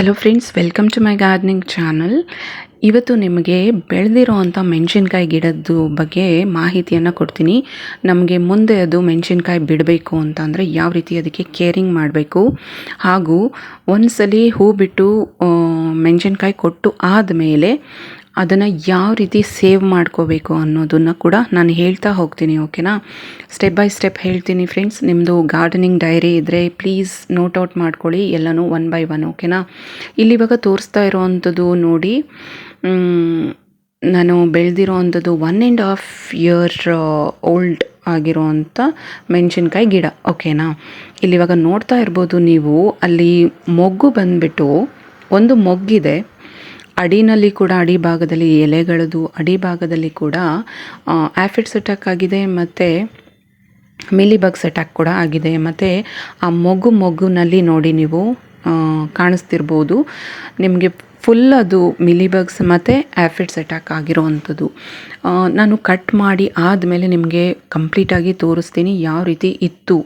Hello friends welcome to my gardening channel ಇವತ್ತು ನಿಮಗೆ ಬೆಳೆದಿರೋ ಅಂಥ ಮೆಣಸಿನ್ಕಾಯಿ ಗಿಡದ್ದು ಬಗ್ಗೆ ಮಾಹಿತಿಯನ್ನು ಕೊಡ್ತೀನಿ. ನಮಗೆ ಮುಂದೆ ಅದು ಮೆಣಸಿನ್ಕಾಯಿ ಬಿಡಬೇಕು ಅಂತ ಅಂದರೆ ಯಾವ ರೀತಿ ಅದಕ್ಕೆ ಕೇರಿಂಗ್ ಮಾಡಬೇಕು. ಹಾಗೂ ಒಂದ್ಸಲಿ ಹೂ ಬಿಟ್ಟು ಮೆಣಸಿನ್ಕಾಯಿ ಕೊಟ್ಟು ಆದಮೇಲೆ ಅದನ್ನು ಯಾವ ರೀತಿ ಸೇವ್ ಮಾಡ್ಕೋಬೇಕು ಅನ್ನೋದನ್ನು ಕೂಡ ನಾನು ಹೇಳ್ತಾ ಹೋಗ್ತೀನಿ, ಓಕೆನಾ? ಸ್ಟೆಪ್ ಬೈ ಸ್ಟೆಪ್ ಹೇಳ್ತೀನಿ ಫ್ರೆಂಡ್ಸ್ ನಿಮ್ಮದು ಗಾರ್ಡನಿಂಗ್ ಡೈರಿ ಇದ್ದರೆ ಪ್ಲೀಸ್ ನೋಟ್ ಔಟ್ ಮಾಡ್ಕೊಳ್ಳಿ, ಎಲ್ಲನೂ ಒನ್ ಬೈ ಒನ್ ಓಕೆನಾ? ಇಲ್ಲಿ ಇವಾಗ ತೋರಿಸ್ತಾ ಇರೋವಂಥದ್ದು ನೋಡಿ ನಾನು ಬೆಳೆದಿರೋ ಅಂಥದ್ದು one and half year old ಆಗಿರೋವಂಥ ಮೆಣಸಿನ್ಕಾಯಿ ಗಿಡ, ಓಕೆನಾ? ಇಲ್ಲಿ ಇವಾಗ ನೋಡ್ತಾ ಇರ್ಬೋದು ನೀವು, ಅಲ್ಲಿ ಮೊಗ್ಗು ಬಂದುಬಿಟ್ಟು ಒಂದು ಮೊಗ್ಗಿದೆ ಅಡಿನಲ್ಲಿ ಕೂಡ, ಅಡಿ ಭಾಗದಲ್ಲಿ ಎಲೆಗಳದು, ಅಡಿ ಭಾಗದಲ್ಲಿ ಕೂಡ ಆ್ಯಫಿಡ್ಸ್ ಅಟ್ಯಾಕ್ ಆಗಿದೆ ಮತ್ತು ಮಿಲಿಬಗ್ಸ್ ಅಟ್ಯಾಕ್ ಕೂಡ ಆಗಿದೆ. ಮತ್ತು ಆ ಮೊಗ್ಗು ಮೊಗ್ಗುನಲ್ಲಿ ನೋಡಿ ನೀವು ಕಾಣಿಸ್ತಿರ್ಬೋದು. ನಿಮಗೆ ಫುಲ್ ಅದು ಮಿಲಿಬಗ್ಸ್ ಮತ್ತು ಆ್ಯಫಿಡ್ಸ್ ಅಟ್ಯಾಕ್ ಆಗಿರೋವಂಥದ್ದು. ಆ, ನಾನು ಕಟ್ ಮಾಡಿ ಆದಮೇಲೆ ನಿಮಗೆ ಕಂಪ್ಲೀಟಾಗಿ ತೋರಿಸ್ತೀನಿ ಯಾವ ರೀತಿ ಇತ್ತು.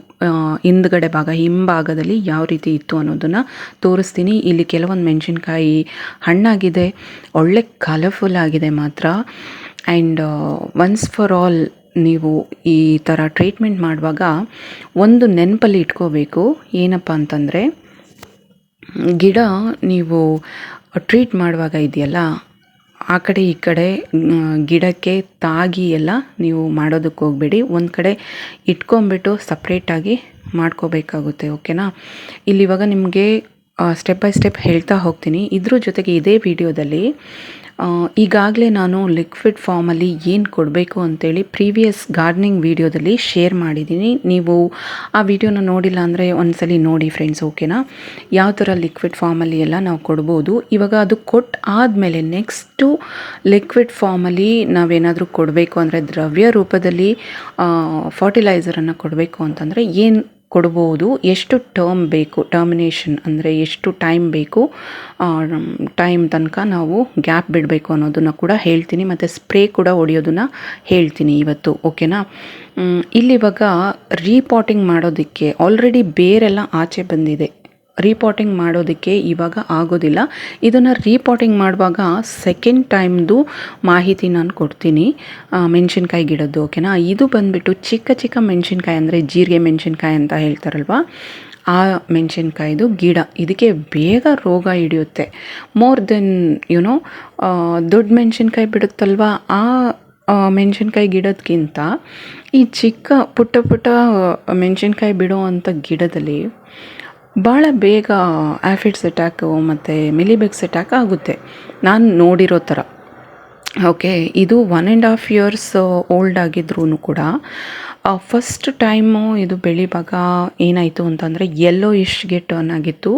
ಹಿಂದ್ಗಡೆ ಭಾಗ ಹಿಂಭಾಗದಲ್ಲಿ ಯಾವ ರೀತಿ ಇತ್ತು ಅನ್ನೋದನ್ನು ತೋರಿಸ್ತೀನಿ. ಇಲ್ಲಿ ಕೆಲವೊಂದು ಮೆಣಸಿನ್ಕಾಯಿ ಹಣ್ಣಾಗಿದೆ ಒಳ್ಳೆ ಕಲರ್ಫುಲ್ ಆಗಿದೆ ಮಾತ್ರ. ಆ್ಯಂಡ್ ಒನ್ಸ್ ಫಾರ್ ಆಲ್ ನೀವು ಈ ಥರ ಟ್ರೀಟ್ಮೆಂಟ್ ಮಾಡುವಾಗ ಒಂದು ನೆನಪಲ್ಲಿ ಇಟ್ಕೋಬೇಕು. ಏನಪ್ಪ ಅಂತಂದರೆ ಗಿಡ ನೀವು ಟ್ರೀಟ್ ಮಾಡುವಾಗ ಇದೆಯಲ್ಲ, ಆ ಕಡೆ ಈ ಕಡೆ ಗಿಡಕ್ಕೆ ತಾಗಿ ಎಲ್ಲ ನೀವು ಮಾಡೋದಕ್ಕೆ ಹೋಗಬೇಡಿ. ಒಂದು ಕಡೆ ಇಟ್ಕೊಂಬಿಟ್ಟು ಸಪ್ರೇಟಾಗಿ ಮಾಡ್ಕೋಬೇಕಾಗುತ್ತೆ ಓಕೆನಾ ಇಲ್ಲಿ ಇವಾಗ ನಿಮಗೆ ಸ್ಟೆಪ್ ಬೈ ಸ್ಟೆಪ್ ಹೇಳ್ತಾ ಹೋಗ್ತೀನಿ. ಇದ್ರ ಜೊತೆಗೆ ಇದೇ ವಿಡಿಯೋದಲ್ಲಿ ಈಗಾಗಲೇ ನಾನು ಲಿಕ್ವಿಡ್ ಫಾರ್ಮಲ್ಲಿ ಏನು ಕೊಡಬೇಕು ಅಂತೇಳಿ ಪ್ರೀವಿಯಸ್ ಗಾರ್ಡ್ನಿಂಗ್ ವಿಡಿಯೋದಲ್ಲಿ ಶೇರ್ ಮಾಡಿದ್ದೀನಿ. ನೀವು ಆ ವಿಡಿಯೋನ ನೋಡಿಲ್ಲ ಅಂದರೆ ಒಂದ್ಸಲಿ ನೋಡಿ ಫ್ರೆಂಡ್ಸ್ ಓಕೆನಾ ಯಾವ ಥರ ಲಿಕ್ವಿಡ್ ಫಾರ್ಮಲ್ಲಿ ಎಲ್ಲ ನಾವು ಕೊಡ್ಬೋದು. ಇವಾಗ ಅದು ಕೊಟ್ಟು ಆದಮೇಲೆ ನೆಕ್ಸ್ಟು ಲಿಕ್ವಿಡ್ ಫಾರ್ಮಲ್ಲಿ ನಾವೇನಾದರೂ ಕೊಡಬೇಕು ಅಂದರೆ ದ್ರವ್ಯ ರೂಪದಲ್ಲಿ ಫರ್ಟಿಲೈಸರನ್ನು ಕೊಡಬೇಕು ಅಂತಂದರೆ ಏನು ಕೊಡ್ಬೋದು. ಎಷ್ಟು ಟರ್ಮ್ ಬೇಕು ಟರ್ಮಿನೇಷನ್ ಅಂದರೆ ಎಷ್ಟು ಟೈಮ್ ಬೇಕು ಟೈಮ್ ತನಕ ನಾವು ಗ್ಯಾಪ್ ಬಿಡಬೇಕು ಅನ್ನೋದನ್ನು ಕೂಡ ಹೇಳ್ತೀನಿ ಮತ್ತು ಸ್ಪ್ರೇ ಕೂಡ ಹೊಡೆಯೋದನ್ನು ಹೇಳ್ತೀನಿ ಇವತ್ತು ಓಕೆನಾ ಇಲ್ಲಿವಾಗ ರೀಪಾಟಿಂಗ್ ಮಾಡೋದಕ್ಕೆ ಆಲ್ರೆಡಿ ಬೇರೆಲ್ಲ ಆಚೆ ಬಂದಿದೆ. ರೀಪಾಟಿಂಗ್ ಮಾಡೋದಕ್ಕೆ ಇವಾಗ ಆಗೋದಿಲ್ಲ. ಇದನ್ನು ರೀಪಾಟಿಂಗ್ ಮಾಡುವಾಗ ಸೆಕೆಂಡ್ ಟೈಮ್ದು ಮಾಹಿತಿ ನಾನು ಕೊಡ್ತೀನಿ. ಮೆಣಸಿನ್ಕಾಯಿ ಗಿಡದ್ದು ಓಕೆನಾ ಇದು ಬಂದುಬಿಟ್ಟು ಚಿಕ್ಕ ಚಿಕ್ಕ ಮೆಣಸಿನ್ಕಾಯಿ ಅಂದರೆ ಜೀರಿಗೆ ಮೆಣಸಿನ್ಕಾಯಿ ಅಂತ ಹೇಳ್ತಾರಲ್ವ? ಆ ಮೆಣಸಿನ್ಕಾಯ್ದು ಗಿಡ. ಇದಕ್ಕೆ ಬೇಗ ರೋಗ ಹಿಡಿಯುತ್ತೆ. ಮೋರ್ ದೆನ್ ಯುನೋ ದೊಡ್ಡ ಮೆಣಸಿನ್ಕಾಯಿ ಬಿಡುತ್ತಲ್ವ? ಆ, ಮೆಣಸಿನ್ಕಾಯಿ ಗಿಡದಕ್ಕಿಂತ ಈ ಚಿಕ್ಕ ಪುಟ್ಟ ಪುಟ್ಟ ಮೆಣಸಿನ್ಕಾಯಿ ಬಿಡೋ ಅಂಥ ಗಿಡದಲ್ಲಿ ಭಾಳ ಬೇಗ ಆಫಿಡ್ಸ್ ಅಟ್ಯಾಕು ಮತ್ತು ಮಿಲಿಬೆಗ್ಸ್ ಅಟ್ಯಾಕ್ ಆಗುತ್ತೆ. ನಾನು ನೋಡಿರೋ ಥರ ಓಕೆ ಇದು one and half years old ಆಗಿದ್ರೂ ಕೂಡ ಫಸ್ಟ್ ಟೈಮು ಇದು ಬೆಳಿವಾಗ ಏನಾಯಿತು ಅಂತಂದರೆ ಎಲ್ಲೋ ಇಷ್ಗೆ ಟರ್ನ್ ಆಗಿತ್ತು.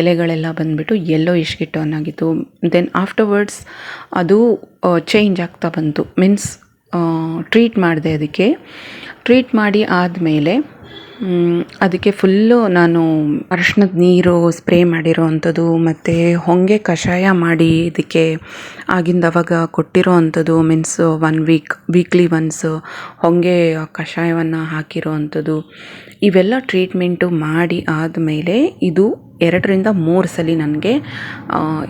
ಎಲೆಗಳೆಲ್ಲ ಬಂದುಬಿಟ್ಟು ಎಲ್ಲೋ ಇಷ್ಗೆ ಟರ್ನ್ ಆಗಿತ್ತು. ದೆನ್ ಆಫ್ಟರ್ವರ್ಡ್ಸ್ ಅದು ಚೇಂಜ್ ಆಗ್ತಾ ಬಂತು. ಮೀನ್ಸ್ ಟ್ರೀಟ್ ಮಾಡಿದೆ ಅದಕ್ಕೆ. ಟ್ರೀಟ್ ಮಾಡಿ ಆದಮೇಲೆ ಅದಕ್ಕೆ ಫುಲ್ಲು ನಾನು ಅರಶಿನದ ನೀರು ಸ್ಪ್ರೇ ಮಾಡಿರೋ ಅಂಥದ್ದು ಮತ್ತು ಹೊಂಗೆ ಕಷಾಯ ಮಾಡಿ ಇದಕ್ಕೆ ಆಗಿಂದ ಅವಾಗ ಕೊಟ್ಟಿರೋ ಅಂಥದ್ದು means one week weekly once ಹೊಂಗೆ ಕಷಾಯವನ್ನು ಹಾಕಿರೋ ಅಂಥದ್ದು ಇವೆಲ್ಲ ಟ್ರೀಟ್ಮೆಂಟು ಮಾಡಿ ಆದಮೇಲೆ ಇದು ಎರಡರಿಂದ ಮೂರು ಸಲ ನನಗೆ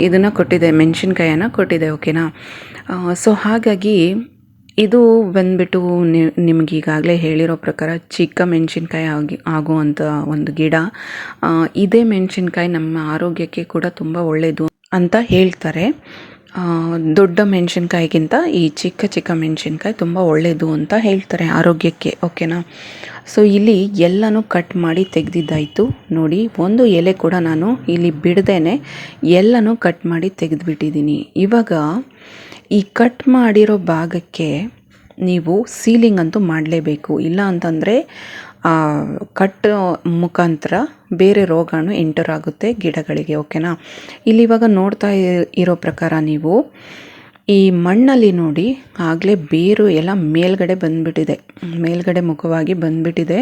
ಇದನ್ನು ಕೊಟ್ಟಿದೆ, ಮೆಣಸಿನ್ಕಾಯನ್ನು ಕೊಟ್ಟಿದೆ ಓಕೆನಾ ಸೊ ಹಾಗಾಗಿ ಇದು ಬಂದ್ಬಿಟ್ಟು ನಿಮ್ಗೆ ಈಗಾಗಲೇ ಹೇಳಿರೋ ಪ್ರಕಾರ ಚಿಕ್ಕ ಮೆಣಸಿನ್ಕಾಯಿ ಆಗಿ ಆಗುವಂಥ ಒಂದು ಗಿಡ. ಇದೇ ಮೆಣಸಿನ್ಕಾಯಿ ನಮ್ಮ ಆರೋಗ್ಯಕ್ಕೆ ಕೂಡ ತುಂಬ ಒಳ್ಳೆಯದು ಅಂತ ಹೇಳ್ತಾರೆ. ದೊಡ್ಡ ಮೆಣಸಿನ್ಕಾಯಿಗಿಂತ ಈ ಚಿಕ್ಕ ಚಿಕ್ಕ ಮೆಣಸಿನ್ಕಾಯಿ ತುಂಬ ಒಳ್ಳೆಯದು ಅಂತ ಹೇಳ್ತಾರೆ ಆರೋಗ್ಯಕ್ಕೆ, ಓಕೆನಾ? ಸೊ, ಇಲ್ಲಿ ಎಲ್ಲನೂ ಕಟ್ ಮಾಡಿ ತೆಗೆದಿದ್ದಾಯಿತು. ನೋಡಿ, ಒಂದು ಎಲೆ ಕೂಡ ನಾನು ಇಲ್ಲಿ ಬಿಡದೇನೆ ಎಲ್ಲನೂ ಕಟ್ ಮಾಡಿ ತೆಗೆದುಬಿಟ್ಟಿದ್ದೀನಿ. ಇವಾಗ ಈ ಕಟ್ ಮಾಡಿರೋ ಭಾಗಕ್ಕೆ ನೀವು ಸೀಲಿಂಗ್ ಅಂತೂ ಮಾಡಲೇಬೇಕು. ಇಲ್ಲ ಅಂತಂದರೆ ಕಟ್ ಮುಖಾಂತರ ಬೇರೆ ರೋಗಾನು ಎಂಟರ್ ಆಗುತ್ತೆ ಗಿಡಗಳಿಗೆ ಓಕೆನಾ ಇಲ್ಲಿ ಇವಾಗ ನೋಡ್ತಾ ಇರೋ ಪ್ರಕಾರ ನೀವು ಈ ಮಣ್ಣಲ್ಲಿ ನೋಡಿ, ಆಗಲೇ ಬೇರು ಎಲ್ಲ ಮೇಲ್ಗಡೆ ಬಂದ್ಬಿಟ್ಟಿದೆ. ಮೇಲ್ಗಡೆ ಮುಖವಾಗಿ ಬಂದ್ಬಿಟ್ಟಿದೆ.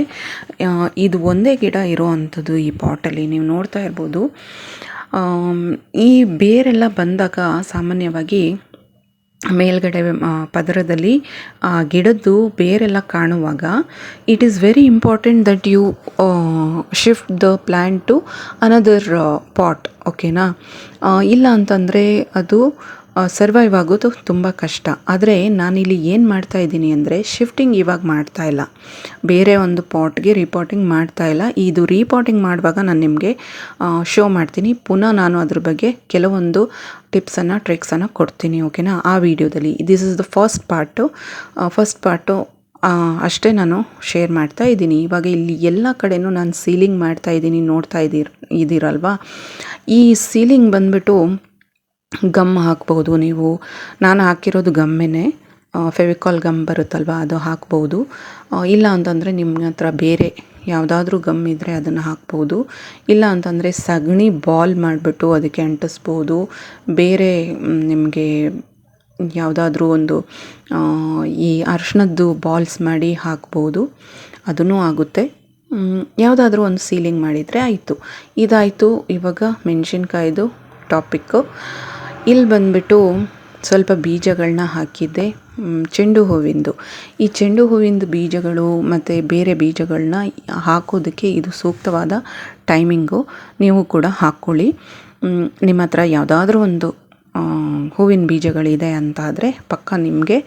ಇದು ಒಂದೇ ಗಿಡ ಇರೋ ಅಂಥದ್ದು ಈ ಪಾಟಲ್ಲಿ. ನೀವು ನೋಡ್ತಾ ಇರ್ಬೋದು. ಈ ಬೇರೆಲ್ಲ ಬಂದಾಗ ಸಾಮಾನ್ಯವಾಗಿ ಮೇಲ್ಗಡೆ ಪದರದಲ್ಲಿ, ಆ, ಗಿಡದ್ದು ಬೇರೆಲ್ಲ ಕಾಣುವಾಗ it is very important that you shift the plant to another pot ಓಕೆನಾ ಇಲ್ಲ ಅಂತಂದರೆ ಅದು ಸರ್ವೈವ್ ಆಗೋದು ತುಂಬ ಕಷ್ಟ. ಆದರೆ ನಾನಿಲ್ಲಿ ಏನು ಮಾಡ್ತಾ ಇದ್ದೀನಿ ಅಂದರೆ ಶಿಫ್ಟಿಂಗ್ ಇವಾಗ ಮಾಡ್ತಾ ಇಲ್ಲ. ಬೇರೆ ಒಂದು ಪಾಟ್ಗೆ ರಿಪೋರ್ಟಿಂಗ್ ಮಾಡ್ತಾ ಇಲ್ಲ. ಇದು ರೀಪಾಟಿಂಗ್ ಮಾಡುವಾಗ ನಾನು ನಿಮಗೆ ಶೋ ಮಾಡ್ತೀನಿ. ಪುನಃ ನಾನು ಅದ್ರ ಬಗ್ಗೆ ಕೆಲವೊಂದು ಟಿಪ್ಸನ್ನು ಟ್ರಿಕ್ಸನ್ನು ಕೊಡ್ತೀನಿ ಓಕೆನಾ ಆ ವಿಡಿಯೋದಲ್ಲಿ. This is the first part first part ಅಷ್ಟೇ ನಾನು ಶೇರ್ ಮಾಡ್ತಾ ಇದ್ದೀನಿ. ಇವಾಗ ಇಲ್ಲಿ ಎಲ್ಲ ಕಡೆನೂ ನಾನು ಸೀಲಿಂಗ್ ಮಾಡ್ತಾ ಇದ್ದೀನಿ, ನೋಡ್ತಾ ಇದ್ದೀರ, ಇದ್ದೀರಲ್ವಾ? ಈ ಸೀಲಿಂಗ್ ಬಂದ್ಬಿಟ್ಟು ಗಮ್ ಹಾಕ್ಬೋದು ನೀವು. ನಾನು ಹಾಕಿರೋದು ಗಮ್ಮೆನೆ. ಫೆವಿಕಾಲ್ ಗಮ್ ಬರುತ್ತಲ್ವ, ಅದು ಹಾಕ್ಬೋದು ಇಲ್ಲ ಅಂತಂದರೆ ನಿಮ್ಮ ಹತ್ರ ಬೇರೆ ಯಾವುದಾದ್ರೂ ಗಮ್ ಇದ್ದರೆ ಅದನ್ನು ಹಾಕ್ಬೋದು ಇಲ್ಲ ಅಂತಂದರೆ ಸಗಣಿ ಬಾಲ್ ಮಾಡಿಬಿಟ್ಟು ಅದಕ್ಕೆ ಅಂಟಿಸ್ಬೋದು ಬೇರೆ ನಿಮಗೆ ಯಾವುದಾದ್ರೂ ಒಂದು ಈ ಅರ್ಶಿಣದ್ದು ಬಾಲ್ಸ್ ಮಾಡಿ ಹಾಕ್ಬೋದು ಅದೂ ಆಗುತ್ತೆ. ಯಾವುದಾದ್ರೂ ಒಂದು ಸೀಲಿಂಗ್ ಮಾಡಿದರೆ ಆಯಿತು. ಇದಾಯಿತು ಇವಾಗ ಮೆಣಸಿನ್ಕಾಯ್ದು ಟಾಪಿಕ್ಕು ಇಲ್ಲಿ ಬಂದ್ಬಿಟ್ಟು ಸ್ವಲ್ಪ ಬೀಜಗಳನ್ನ ಹಾಕಿದ್ದೆ ಚೆಂಡು ಹೂವಿಂದು. ಈ ಚೆಂಡು ಹೂವಿಂದು ಬೀಜಗಳು ಮತ್ತು ಬೇರೆ ಬೀಜಗಳನ್ನ ಹಾಕೋದಕ್ಕೆ ಇದು ಸೂಕ್ತವಾದ ಟೈಮಿಂಗು. ನೀವು ಕೂಡ ಹಾಕ್ಕೊಳ್ಳಿ. ನಿಮ್ಮ ಹತ್ರ ಯಾವುದಾದ್ರೂ ಒಂದು ಹೂವಿನ ಬೀಜಗಳಿದೆ ಅಂತಾದರೆ ಪಕ್ಕ ನಿಮಗೆ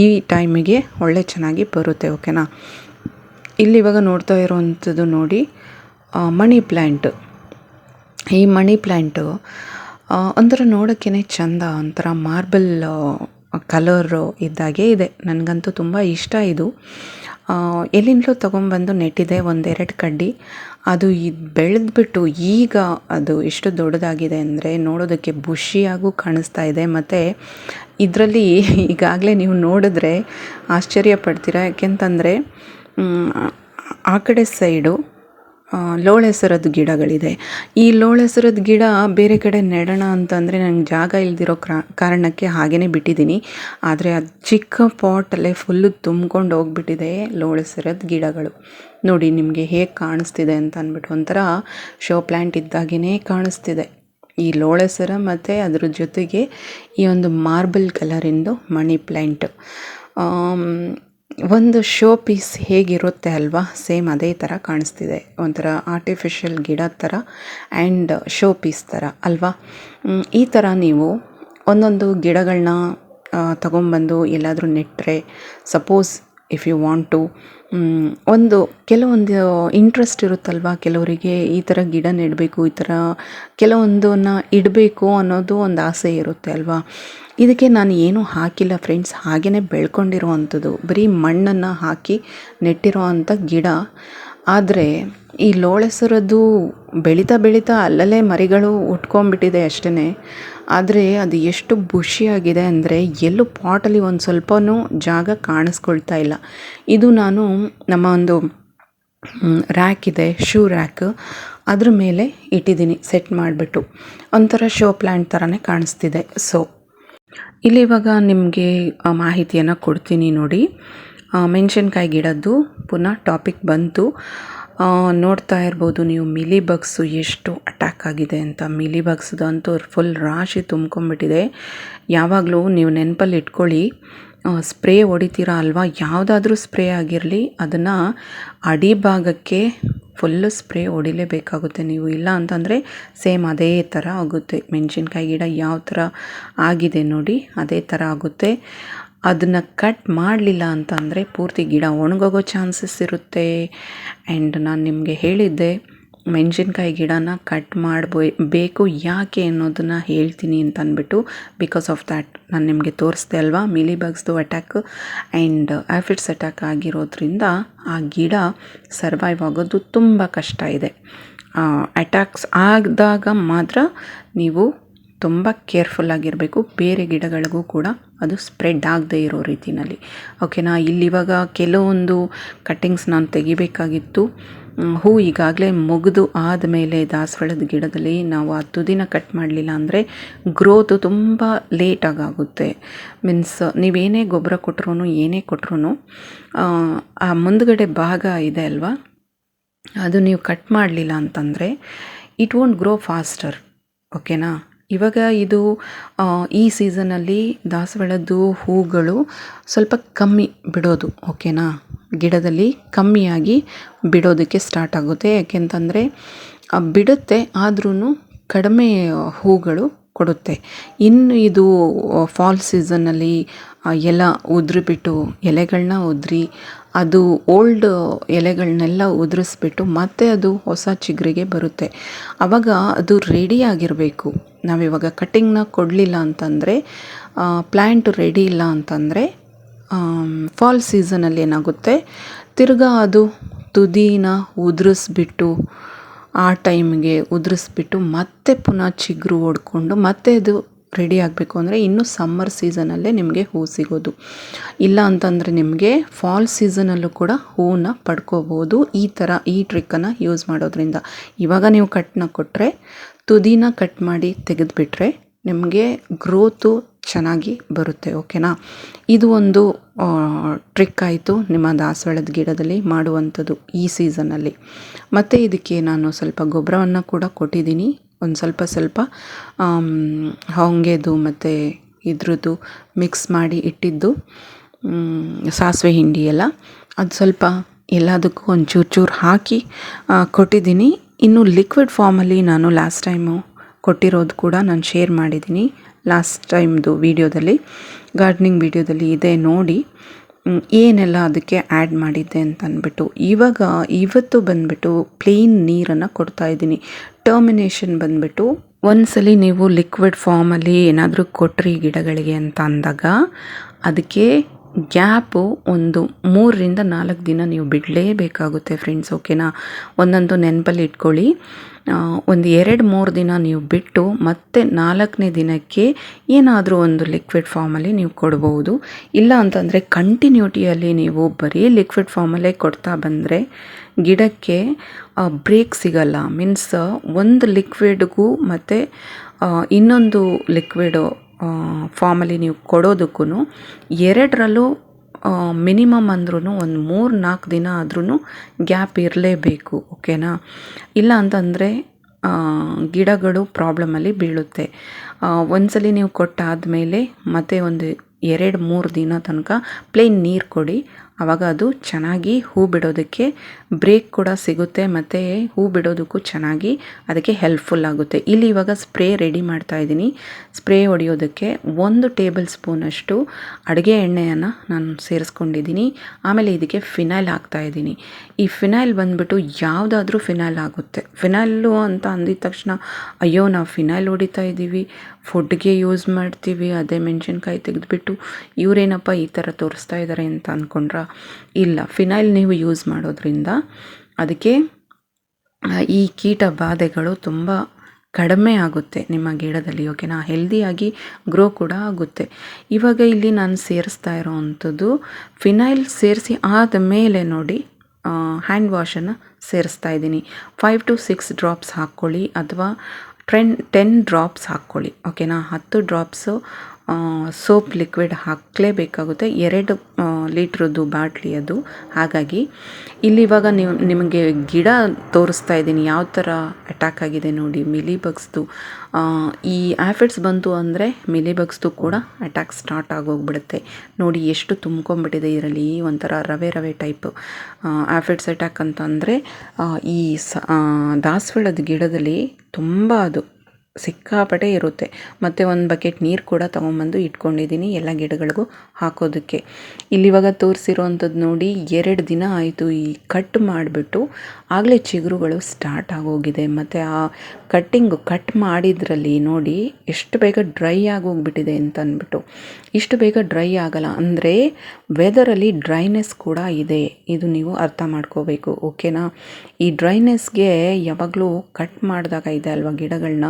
ಈ ಟೈಮಿಗೆ ಒಳ್ಳೆ ಚೆನ್ನಾಗಿ ಬರುತ್ತೆ, ಓಕೆನಾ? ಇಲ್ಲಿ ಇವಾಗ ನೋಡ್ತಾ ಇರೋವಂಥದ್ದು ನೋಡಿ ಮಣಿ ಪ್ಲ್ಯಾಂಟ್ ಈ ಮನಿ ಪ್ಲ್ಯಾಂಟು ಒಂಥರ ನೋಡೋಕ್ಕೇ ಚಂದ, ಒಂಥರ ಮಾರ್ಬಲ್ ಕಲರ್ ಇದ್ದಾಗೆ ಇದೆ. ನನಗಂತೂ ತುಂಬ ಇಷ್ಟ ಇದು. ಎಲ್ಲಿಂದಲೋ ತೊಗೊಂಬಂದು ನೆಟ್ಟಿದೆ ಒಂದೆರಡು ಕಡ್ಡಿ. ಅದು ಇದು ಬೆಳೆದ್ಬಿಟ್ಟು ಈಗ ಅದು ಎಷ್ಟು ದೊಡ್ಡದಾಗಿದೆ ಅಂದರೆ ನೋಡೋದಕ್ಕೆ ಬುಷಿಯಾಗೂ ಕಾಣಿಸ್ತಾ ಇದೆ. ಮತ್ತು ಇದರಲ್ಲಿ ಈಗಾಗಲೇ ನೀವು ನೋಡಿದ್ರೆ ಆಶ್ಚರ್ಯ ಪಡ್ತೀರಾ. ಯಾಕೆಂತಂದರೆ ಆ ಕಡೆ ಸೈಡು ಲೋಳೆಸರದ ಗಿಡಗಳಿದೆ. ಈ ಲೋಳೆಸರದ ಗಿಡ ಬೇರೆ ಕಡೆ ನೆಡೋಣ ಅಂತಂದರೆ ನಂಗೆ ಜಾಗ ಇಲ್ದಿರೋ ಕ್ರಾ, ಕಾರಣಕ್ಕೆ ಹಾಗೇ ಬಿಟ್ಟಿದ್ದೀನಿ. ಆದರೆ ಅದು ಚಿಕ್ಕ ಪಾಟಲ್ಲೇ ಫುಲ್ಲು ತುಂಬ್ಕೊಂಡು ಹೋಗ್ಬಿಟ್ಟಿದೆ ಲೋಳೆಸರದ ಗಿಡಗಳು. ನೋಡಿ, ನಿಮಗೆ ಹೇಗೆ ಕಾಣಿಸ್ತಿದೆ ಅಂತ ಅಂದ್ಬಿಟ್ಟು ಒಂಥರ ಶೋ ಪ್ಲ್ಯಾಂಟ್ ಇದ್ದಾಗೇ ಕಾಣಿಸ್ತಿದೆ. ಈ ಲೋಳೆಸರ ಮತ್ತು ಅದ್ರ ಜೊತೆಗೆ ಈ ಒಂದು ಮಾರ್ಬಲ್ ಕಲರಿಂದು ಮನಿ ಪ್ಲ್ಯಾಂಟ್ ಒಂದು ಶೋ ಪೀಸ್ ಹೇಗಿರುತ್ತೆ ಅಲ್ವಾ? ಸೇಮ್ ಅದೇ ಥರ ಕಾಣಿಸ್ತಿದೆ. ಒಂಥರ ಆರ್ಟಿಫಿಷಿಯಲ್ ಗಿಡ ಥರ ಆ್ಯಂಡ್ ಶೋ ಪೀಸ್ ಥರ ಅಲ್ವಾ? ಈ ಥರ ನೀವು ಒಂದೊಂದು ಗಿಡಗಳನ್ನ ತಗೊಂಬಂದು ಎಲ್ಲಾದರೂ ನೆಟ್ಟರೆ suppose if you want to ಒಂದು ಕೆಲವೊಂದು ಇಂಟ್ರೆಸ್ಟ್ ಇರುತ್ತಲ್ವ? ಕೆಲವರಿಗೆ ಈ ಥರ ಗಿಡ ನೆಡಬೇಕು, ಈ ಥರ ಕೆಲವೊಂದನ್ನು ಇಡಬೇಕು ಅನ್ನೋದು ಒಂದು ಆಸೆ ಇರುತ್ತೆ ಅಲ್ವಾ? ಇದಕ್ಕೆ ನಾನು ಏನೂ ಹಾಕಿಲ್ಲ ಫ್ರೆಂಡ್ಸ್ ಹಾಗೆಯೇ ಬೆಳ್ಕೊಂಡಿರುವಂಥದ್ದು. ಬರೀ ಮಣ್ಣನ್ನು ಹಾಕಿ ನೆಟ್ಟಿರೋ ಅಂಥ ಗಿಡ. ಆದರೆ ಈ ಲೋಳೆಸರದ್ದು ಬೆಳೀತಾ ಬೆಳೀತಾ ಅಲ್ಲಲ್ಲೇ ಮರಿಗಳು ಉಟ್ಕೊಂಡ್ಬಿಟ್ಟಿದೆ ಅಷ್ಟೇ ಆದರೆ ಅದು ಎಷ್ಟು ಬುಷಿಯಾಗಿದೆ ಅಂದರೆ ಎಲ್ಲೂ ಪಾಟಲ್ಲಿ ಒಂದು ಸ್ವಲ್ಪವೂ ಜಾಗ ಕಾಣಿಸ್ಕೊಳ್ತಾ ಇಲ್ಲ. ಇದು ನಾನು ನಮ್ಮ ಒಂದು ರ್ಯಾಕ್ ಇದೆ ಶೂ ರ್ಯಾಕ್ ಅದ್ರ ಮೇಲೆ ಇಟ್ಟಿದ್ದೀನಿ ಸೆಟ್ ಮಾಡಿಬಿಟ್ಟು. ಒಂಥರ ಶೋ ಪ್ಲ್ಯಾಂಟ್ ಥರನೇ ಕಾಣಿಸ್ತಿದೆ. ಸೊ ಇಲ್ಲಿ ಇವಾಗ ನಿಮಗೆ ಮಾಹಿತಿಯನ್ನು ಕೊಡ್ತೀನಿ ನೋಡಿ. ಮೆಣಸಿನ್ಕಾಯಿ ಗಿಡದ್ದು ಪುನಃ ಟಾಪಿಕ್ ಬಂತು. ನೋಡ್ತಾ ಇರ್ಬೋದು ನೀವು ಮಿಲಿ ಬಗ್ಸು ಎಷ್ಟು ಅಟ್ಯಾಕ್ ಆಗಿದೆ ಅಂತ. ಮಿಲಿ ಬಗ್ಸ್ದಂತೂ ಫುಲ್ ರಾಶಿ ತುಂಬ್ಕೊಂಡ್ಬಿಟ್ಟಿದೆ. ಯಾವಾಗಲೂ ನೀವು ನೆನಪಲ್ಲಿ ಇಟ್ಕೊಳ್ಳಿ ಸ್ಪ್ರೇ ಹೊಡಿತೀರಾ ಅಲ್ವಾ? ಯಾವುದಾದ್ರೂ ಸ್ಪ್ರೇ ಆಗಿರಲಿ, ಅದನ್ನು ಅಡಿಭಾಗಕ್ಕೆ ಫುಲ್ಲು ಸ್ಪ್ರೇ ಹೊಡಿಲೇಬೇಕಾಗುತ್ತೆ ನೀವು. ಇಲ್ಲ ಅಂತಂದರೆ ಸೇಮ್ ಅದೇ ಥರ ಆಗುತ್ತೆ. ಮೆಣಸಿನ್ಕಾಯಿ ಗಿಡ ಯಾವ ಥರ ಆಗಿದೆ ನೋಡಿ, ಅದೇ ಥರ ಆಗುತ್ತೆ. ಅದನ್ನು ಕಟ್ ಮಾಡಲಿಲ್ಲ ಅಂತಂದರೆ ಪೂರ್ತಿ ಗಿಡ ಒಣಗೋಗೋ ಚಾನ್ಸಸ್ ಇರುತ್ತೆ. ಆ್ಯಂಡ್ ನಾನು ನಿಮಗೆ ಹೇಳಿದ್ದೆ, ಮೆಣಸಿನ್ಕಾಯಿ ಗಿಡನ ಕಟ್ ಮಾಡ್ಬೋ, ಬೇಕು ಯಾಕೆ ಅನ್ನೋದನ್ನು ಹೇಳ್ತೀನಿ ಅಂತ ಅಂದ್ಬಿಟ್ಟು ಬಿಕಾಸ್ ಆಫ್ ದ್ಯಾಟ್ ನಾನು ನಿಮಗೆ ತೋರಿಸ್ದೆ ಅಲ್ವಾ ಮಿಲಿ ಬಗ್ಸ್ದು ಅಟ್ಯಾಕ್ ಆ್ಯಂಡ್ ಆಫಿಡ್ಸ್ ಅಟ್ಯಾಕ್ ಆಗಿರೋದ್ರಿಂದ ಆ ಗಿಡ ಸರ್ವೈವ್ ಆಗೋದು ತುಂಬ ಕಷ್ಟ ಇದೆ. ಅಟ್ಯಾಕ್ಸ್ ಆದಾಗ ಮಾತ್ರ ನೀವು ತುಂಬ ಕೇರ್ಫುಲ್ಲಾಗಿರಬೇಕು ಬೇರೆ ಗಿಡಗಳಿಗೂ ಕೂಡ ಅದು ಸ್ಪ್ರೆಡ್ ಆಗದೇ ಇರೋ ರೀತಿಯಲ್ಲಿ ಓಕೆನಾ ಇಲ್ಲಿವಾಗ ಕೆಲವೊಂದು ಕಟ್ಟಿಂಗ್ಸ್ ನಾನು ತೆಗಿಬೇಕಾಗಿತ್ತು. ಹೂ ಈಗಾಗಲೇ ಮುಗಿದು ಆದಮೇಲೆ ದಾಸವಾಳದ ಗಿಡದಲ್ಲಿ ನಾವು ಹತ್ತು ದಿನ ಕಟ್ ಮಾಡಲಿಲ್ಲ ಅಂದರೆ ಗ್ರೋತು ತುಂಬ ಲೇಟಾಗಿ ಆಗುತ್ತೆ ಮೀನ್ಸ್ ನೀವೇನೇ ಗೊಬ್ಬರ ಕೊಟ್ರು ಏನೇ ಕೊಟ್ರು ಆ ಮುಂದ್ಗಡೆ ಭಾಗ ಇದೆ ಅಲ್ವಾ? ಅದು ನೀವು ಕಟ್ ಮಾಡಲಿಲ್ಲ ಅಂತಂದರೆ ಇಟ್ ವೋಂಟ್ ಗ್ರೋ ಫಾಸ್ಟರ್ ಓಕೆನಾ ಇವಾಗ ಇದು ಈ ಸೀಸನಲ್ಲಿ ದಾಸವಾಳದ್ದು ಹೂಗಳು ಸ್ವಲ್ಪ ಕಮ್ಮಿ ಬಿಡೋದು, ಓಕೆನಾ? ಗಿಡದಲ್ಲಿ ಕಮ್ಮಿಯಾಗಿ ಬಿಡೋದಕ್ಕೆ ಸ್ಟಾರ್ಟ್ ಆಗುತ್ತೆ. ಯಾಕೆಂತಂದರೆ ಬಿಡುತ್ತೆ ಆದ್ರೂ ಕಡಿಮೆ ಹೂಗಳು ಕೊಡುತ್ತೆ. ಇನ್ನು ಇದು ಫಾಲ್ ಸೀಸನ್ನಲ್ಲಿ ಎಲ್ಲ ಉದುರಿಬಿಟ್ಟು ಎಲೆಗಳನ್ನ ಉದುರಿ, ಅದು ಓಲ್ಡ್ ಎಲೆಗಳನ್ನೆಲ್ಲ ಉದುರಿಸ್ಬಿಟ್ಟು ಮತ್ತೆ ಅದು ಹೊಸ ಚಿಗುರಿಗೆ ಬರುತ್ತೆ. ಆವಾಗ ಅದು ರೆಡಿ ಆಗಿರಬೇಕು. ನಾವಿವಾಗ ಕಟ್ಟಿಂಗ್ನ ಕೊಡಲಿಲ್ಲ ಅಂತಂದರೆ ಪ್ಲ್ಯಾಂಟ್ ರೆಡಿ ಇಲ್ಲ ಅಂತಂದರೆ ಫಾಲ್ ಸೀಸನಲ್ಲಿ ಏನಾಗುತ್ತೆ, ತಿರ್ಗಾ ಅದು ತುದಿನ ಉದುರಿಸ್ಬಿಟ್ಟು, ಆ ಟೈಮ್ಗೆ ಉದುರಿಸ್ಬಿಟ್ಟು ಮತ್ತೆ ಪುನಃ ಚಿಗುರು ಹೊಡ್ಕೊಂಡು ಮತ್ತೆ ಅದು ರೆಡಿ ಆಗಬೇಕು ಅಂದರೆ ಇನ್ನು ಸಮ್ಮರ್ ಸೀಸನಲ್ಲೇ ನಿಮಗೆ ಹೂ ಸಿಗೋದು. ಇಲ್ಲ ಅಂತಂದರೆ ನಿಮಗೆ ಫಾಲ್ ಸೀಸನಲ್ಲೂ ಕೂಡ ಹೂವನ್ನ ಪಡ್ಕೋಬೋದು. ಈ ಥರ ಈ ಟ್ರಿಕ್ಕನ್ನು ಯೂಸ್ ಮಾಡೋದ್ರಿಂದ. ಇವಾಗ ನೀವು ಕಟ್ನ ಕೊಟ್ಟರೆ ತುದಿನ ಕಟ್ ಮಾಡಿ ತೆಗೆದುಬಿಟ್ರೆ ನಿಮಗೆ ಗ್ರೋತು ಚೆನ್ನಾಗಿ ಬರುತ್ತೆ ಓಕೆನಾ ಇದು ಒಂದು ಟ್ರಿಕ್ ಆಯಿತು ನಿಮ್ಮ ದಾಸವಾಳದ ಗಿಡದಲ್ಲಿ ಮಾಡುವಂಥದ್ದು ಈ ಸೀಸನಲ್ಲಿ ಮತ್ತು ಇದಕ್ಕೆ ನಾನು ಸ್ವಲ್ಪ ಗೊಬ್ಬರವನ್ನು ಕೂಡ ಕೊಟ್ಟಿದ್ದೀನಿ. ಒಂದು ಸ್ವಲ್ಪ ಸ್ವಲ್ಪ ಹೊಂಗೆದು ಮತ್ತು ಇದ್ರದ್ದು ಮಿಕ್ಸ್ ಮಾಡಿ ಇಟ್ಟಿದ್ದು ಸಾಸಿವೆ ಹಿಂಡಿ ಎಲ್ಲ. ಅದು ಸ್ವಲ್ಪ ಎಲ್ಲದಕ್ಕೂ ಒಂದು ಚೂರು ಚೂರು ಹಾಕಿ ಕೊಟ್ಟಿದ್ದೀನಿ. ಇನ್ನು ಲಿಕ್ವಿಡ್ ಫಾರ್ಮಲ್ಲಿ ನಾನು ಲಾಸ್ಟ್ ಟೈಮು ಕೊಟ್ಟಿರೋದು ಕೂಡ ನಾನು ಶೇರ್ ಮಾಡಿದ್ದೀನಿ. ಲಾಸ್ಟ್ ಟೈಮ್ದು ವೀಡಿಯೋದಲ್ಲಿ ಗಾರ್ಡ್ನಿಂಗ್ ವೀಡಿಯೋದಲ್ಲಿ ಇದೆ ನೋಡಿ. ಏನೆಲ್ಲ ಅದಕ್ಕೆ ಆ್ಯಡ್ ಮಾಡಿದ್ದೆ ಅಂತ ಅಂದ್ಬಿಟ್ಟು, ಇವಾಗ, ಇವತ್ತು ಬಂದ್ಬಿಟ್ಟು ಪ್ಲೇನ್ ನೀರನ್ನು ಕೊಡ್ತಾ ಇದ್ದೀನಿ. ಟರ್ಮಿನೇಷನ್ ಬಂದ್ಬಿಟ್ಟು ಒಂದ್ಸಲಿ ನೀವು ಲಿಕ್ವಿಡ್ ಫಾರ್ಮಲ್ಲಿ ಏನಾದರೂ ಕೊಟ್ರಿ ಗಿಡಗಳಿಗೆ ಅಂತ ಅಂದಾಗ ಅದಕ್ಕೆ ಗ್ಯಾಪು ಒಂದು ಮೂರರಿಂದ ನಾಲ್ಕು ದಿನ ನೀವು ಬಿಡಲೇಬೇಕಾಗುತ್ತೆ ಫ್ರೆಂಡ್ಸ್, ಓಕೆನಾ? ಒಂದೊಂದು ನೆನಪಲ್ಲಿ ಇಟ್ಕೊಳ್ಳಿ. ಒಂದು ಎರಡು ಮೂರು ದಿನ ನೀವು ಬಿಟ್ಟು ಮತ್ತೆ ನಾಲ್ಕನೇ ದಿನಕ್ಕೆ ಏನಾದರೂ ಒಂದು ಲಿಕ್ವಿಡ್ ಫಾರ್ಮಲ್ಲಿ ನೀವು ಕೊಡ್ಬೋದು. ಇಲ್ಲ ಅಂತಂದರೆ ಕಂಟಿನ್ಯೂಟಿಯಲ್ಲಿ ನೀವು ಬರೀ ಲಿಕ್ವಿಡ್ ಫಾರ್ಮಲ್ಲೇ ಕೊಡ್ತಾ ಬಂದರೆ ಗಿಡಕ್ಕೆ ಬ್ರೇಕ್ ಸಿಗಲ್ಲ. ಮೀನ್ಸ್ ಒಂದು ಲಿಕ್ವಿಡ್ಗೂ ಮತ್ತು ಇನ್ನೊಂದು ಲಿಕ್ವಿಡು ಫಾರ್ಮಲ್ಲಿ ನೀವು ಕೊಡೋದಕ್ಕೂ ಎರಡರಲ್ಲೂ ಮಿನಿಮಮ್ ಅಂದ್ರೂ ಒಂದು ಮೂರು ನಾಲ್ಕು ದಿನ ಆದ್ರೂ ಗ್ಯಾಪ್ ಇರಲೇಬೇಕು ಓಕೆನಾ ಇಲ್ಲ ಅಂತಂದರೆ ಗಿಡಗಳು ಪ್ರಾಬ್ಲಮಲ್ಲಿ ಬೀಳುತ್ತೆ. ಒಂದ್ಸಲಿ ನೀವು ಕೊಟ್ಟಾದಮೇಲೆ ಮತ್ತೆ ಒಂದು ಎರಡು ಮೂರು ದಿನ ತನಕ ಪ್ಲೇನ್ ನೀರು ಕೊಡಿ. ಆವಾಗ ಅದು ಚೆನ್ನಾಗಿ ಹೂ ಬಿಡೋದಕ್ಕೆ ಬ್ರೇಕ್ ಕೂಡ ಸಿಗುತ್ತೆ ಮತ್ತು ಹೂ ಬಿಡೋದಕ್ಕೂ ಚೆನ್ನಾಗಿ ಅದಕ್ಕೆ ಹೆಲ್ಪ್ಫುಲ್ ಆಗುತ್ತೆ. ಇಲ್ಲಿ ಇವಾಗ ಸ್ಪ್ರೇ ರೆಡಿ ಮಾಡ್ತಾ ಇದ್ದೀನಿ. ಸ್ಪ್ರೇ ಹೊಡೆಯೋದಕ್ಕೆ ಒಂದು ಟೇಬಲ್ ಸ್ಪೂನಷ್ಟು ಅಡುಗೆ ಎಣ್ಣೆಯನ್ನು ನಾನು ಸೇರಿಸ್ಕೊಂಡಿದ್ದೀನಿ. ಆಮೇಲೆ ಇದಕ್ಕೆ ಫಿನೈಲ್ ಹಾಕ್ತಾ ಇದ್ದೀನಿ. ಈ ಫಿನೈಲ್ ಬಂದುಬಿಟ್ಟು ಯಾವುದಾದ್ರೂ ಫಿನೈಲ್ ಆಗುತ್ತೆ. ಫಿನೈಲು ಅಂತ ಅಂದಿದ ತಕ್ಷಣ, ಅಯ್ಯೋ, ನಾವು ಫಿನೈಲ್ ಹೊಡಿತಾ ಇದ್ದೀವಿ ಫುಡ್ಗೆ ಯೂಸ್ ಮಾಡ್ತೀವಿ, ಅದೇ ಮೆಣಸಿನ್ಕಾಯಿ ತೆಗೆದುಬಿಟ್ಟು ಇವರೇನಪ್ಪ ಈ ಥರ ತೋರಿಸ್ತಾ ಇದ್ದಾರೆ ಅಂತ ಅಂದ್ಕೊಂಡ್ರ ಇಲ್ಲ, ಫಿನೈಲ್ ನೀವು ಯೂಸ್ ಮಾಡೋದ್ರಿಂದ ಅದಕ್ಕೆ ಈ ಕೀಟ ಬಾಧೆಗಳು ತುಂಬ ಕಡಿಮೆ ಆಗುತ್ತೆ ನಿಮ್ಮ ಗಿಡದಲ್ಲಿ, ಓಕೆನಾ? ಹೆಲ್ದಿಯಾಗಿ ಗ್ರೋ ಕೂಡ ಆಗುತ್ತೆ. ಇವಾಗ ಇಲ್ಲಿ ನಾನು ಸೇರಿಸ್ತಾ ಇರೋವಂಥದ್ದು ಫಿನೈಲ್ ಸೇರಿಸಿ ಆದ ಮೇಲೆ ನೋಡಿ ಹ್ಯಾಂಡ್ ವಾಶನ್ನು ಸೇರಿಸ್ತಾ ಇದ್ದೀನಿ. ಫೈವ್ ಟು ಸಿಕ್ಸ್ ಡ್ರಾಪ್ಸ್ ಹಾಕ್ಕೊಳ್ಳಿ, ಅಥವಾ ಟ್ರೆನ್ ಟೆನ್ ಡ್ರಾಪ್ಸ್ ಹಾಕ್ಕೊಳ್ಳಿ ಓಕೆನಾ ಹತ್ತು ಡ್ರಾಪ್ಸು ಸೋಪ್ ಲಿಕ್ವಿಡ್ ಹಾಕಲೇಬೇಕಾಗುತ್ತೆ. ಎರಡು ಲೀಟ್ರದ್ದು ಬಾಟ್ಲಿ ಅದು. ಹಾಗಾಗಿ, ಇಲ್ಲಿ ಇವಾಗ ನೀವು, ನಿಮಗೆ ಗಿಡ ತೋರಿಸ್ತಾ ಇದ್ದೀನಿ. ಯಾವ ಥರ ಅಟ್ಯಾಕ್ ಆಗಿದೆ ನೋಡಿ. ಮಿಲಿ ಬಗ್ಸ್ದು ಈ ಆ್ಯಫಿಡ್ಸ್ ಬಂತು ಅಂದರೆ ಮಿಲಿ ಬಗ್ಸ್ದು ಕೂಡ ಅಟ್ಯಾಕ್ ಸ್ಟಾರ್ಟ್ ಆಗೋಗ್ಬಿಡುತ್ತೆ. ನೋಡಿ, ಎಷ್ಟು ತುಂಬ್ಕೊಂಡ್ಬಿಟ್ಟಿದೆ ಇದರಲ್ಲಿ. ಒಂಥರ ರವೆ ರವೆ ಟೈಪ್ ಆ್ಯಫಿಡ್ಸ್ ಅಟ್ಯಾಕ್ ಅಂತಂದರೆ ಈ ಸ ದಾಸವಾಳದ ಗಿಡದಲ್ಲಿ ತುಂಬ ಅದು ಸಿಕ್ಕಾಪಟ್ಟೆ ಇರುತ್ತೆ. ಮತ್ತು ಒಂದು ಬಕೆಟ್ ನೀರು ಕೂಡ ತೊಗೊಂಬಂದು ಇಟ್ಕೊಂಡಿದ್ದೀನಿ ಎಲ್ಲ ಗಿಡಗಳಿಗೂ ಹಾಕೋದಕ್ಕೆ. ಇಲ್ಲಿವಾಗ ತೋರಿಸಿರೋವಂಥದ್ದು ನೋಡಿ ಎರಡು ದಿನ ಆಯಿತು ಈ ಕಟ್ ಮಾಡಿಬಿಟ್ಟು. ಆಗಲೇ ಚಿಗುರುಗಳು ಸ್ಟಾರ್ಟ್ ಆಗೋಗಿದೆ. ಮತ್ತು ಆ ಕಟ್ಟಿಂಗು ಕಟ್ ಮಾಡಿದ್ರಲ್ಲಿ ನೋಡಿ ಎಷ್ಟು ಬೇಗ ಡ್ರೈ ಆಗೋಗ್ಬಿಟ್ಟಿದೆ ಅಂತ ಅಂದ್ಬಿಟ್ಟು. ಇಷ್ಟು ಬೇಗ ಡ್ರೈ ಆಗಲ್ಲ. ಅಂದರೆ ವೆದರಲ್ಲಿ ಡ್ರೈನೆಸ್ ಕೂಡ ಇದೆ. ಇದು ನೀವು ಅರ್ಥ ಮಾಡ್ಕೋಬೇಕು. ಓಕೆನಾ ಈ ಡ್ರೈನೆಸ್ಗೆ ಯಾವಾಗಲೂ ಕಟ್ ಮಾಡಿದಾಗ ಇದೆ ಅಲ್ವಾ ಗಿಡಗಳನ್ನ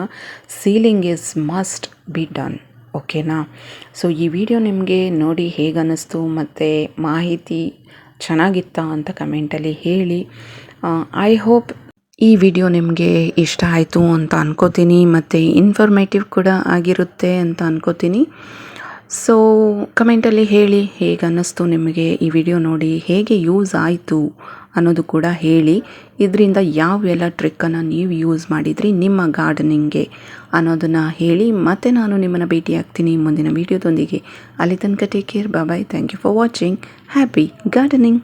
sealing is must be done ಓಕೆನಾ ಸೊ ಈ ವಿಡಿಯೋ ನಿಮಗೆ ನೋಡಿ ಹೇಗೆ ಅನ್ನಿಸ್ತು ಮತ್ತು ಮಾಹಿತಿ ಚೆನ್ನಾಗಿತ್ತಾ ಅಂತ ಕಮೆಂಟಲ್ಲಿ ಹೇಳಿ. ಐ ಹೋಪ್ ಈ ವಿಡಿಯೋ ನಿಮಗೆ ಇಷ್ಟ ಆಯಿತು ಅಂತ ಅನ್ಕೋತೀನಿ, ಮತ್ತು ಇನ್ಫಾರ್ಮೇಟಿವ್ ಕೂಡ ಆಗಿರುತ್ತೆ ಅಂತ ಅನ್ಕೋತೀನಿ. ಸೊ ಕಮೆಂಟಲ್ಲಿ ಹೇಳಿ ಹೇಗೆ ಅನ್ನಿಸ್ತು ನಿಮಗೆ ಈ ವಿಡಿಯೋ ನೋಡಿ, ಹೇಗೆ ಯೂಸ್ ಆಯಿತು ಅನ್ನೋದು ಕೂಡ ಹೇಳಿ, ಇದರಿಂದ ಯಾವೆಲ್ಲ ಟ್ರಿಕ್ಕನ್ನು ನೀವು ಯೂಸ್ ಮಾಡಿದ್ರಿ ನಿಮ್ಮ ಗಾರ್ಡನಿಂಗ್ಗೆ ಅನ್ನೋದನ್ನು ಹೇಳಿ, ಮತ್ತೆ ನಾನು ನಿಮ್ಮನ್ನು ಭೇಟಿ ಆಗ್ತೀನಿ ಮುಂದಿನ ವೀಡಿಯೋದೊಂದಿಗೆ ಅಲ್ಲಿ ತನಕ take care bye thank you for watching happy gardening